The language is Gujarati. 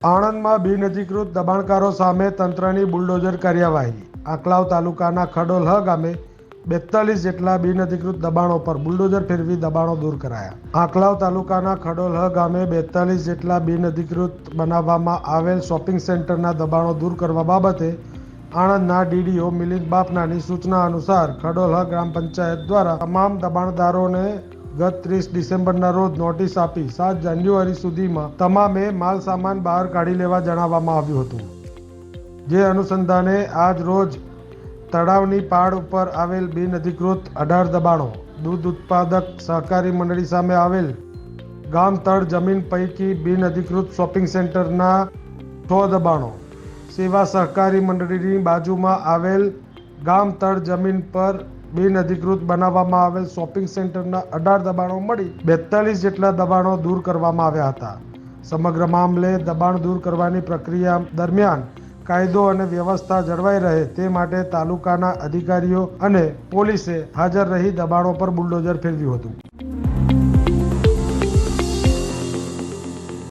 આણંદમાં બિનઅધિકૃત દબાણકારો સામે તંત્રની બુલડોઝર કાર્યવાહી આંકલાવ તાલુકાના ખડોલહ ગામે બેતાલીસ જેટલા બિનઅધિકૃત દબાણો પર બુલડોઝર ફેરવી દબાણો દૂર કરાયા. આંકલાવ તાલુકાના ખડોલહ ગામે બેતાલીસ જેટલા બિનઅધિકૃત બનાવવામાં આવેલ શોપિંગ સેન્ટરના દબાણો દૂર કરવા બાબતે આણંદના ડીડીઓ મિલિંદ બાપનાની સૂચના અનુસાર ખડોલહ ગ્રામ પંચાયત દ્વારા તમામ દબાણદારોને ગત ત્રીસ ડિસેમ્બરના રોજ નોટિસ આપી સાત જાન્યુઆરી સુધીમાં તમામે માલ સામાન બહાર કાઢી લેવા જણાવવામાં આવ્યું હતું. જે અનુસંધાને આજ રોજ તળાવની પાળ ઉપર આવેલ બિનઅધિકૃત અઢાર દબાણો, દૂધ ઉત્પાદક સહકારી મંડળી સામે આવેલ ગામ તળ જમીન પૈકી બિનઅધિકૃત શોપિંગ સેન્ટરના છ દબાણો, સેવા સહકારી મંડળીની બાજુમાં આવેલ ગામ તળ જમીન પર બિનઅધિકૃત બનાવવામાં આવેલ શોપિંગ સેન્ટરના અઢાર દબાણો મળી બેતાલીસ જેટલા દબાણો દૂર કરવામાં આવ્યા હતા. સમગ્ર મામલે દબાણ દૂર કરવાની પ્રક્રિયા દરમિયાન કાયદો અને વ્યવસ્થા જળવાઈ રહે તે માટે તાલુકાના અધિકારીઓ અને પોલીસે હાજર રહી દબાણો પર બુલડોઝર ફેરવ્યું હતું.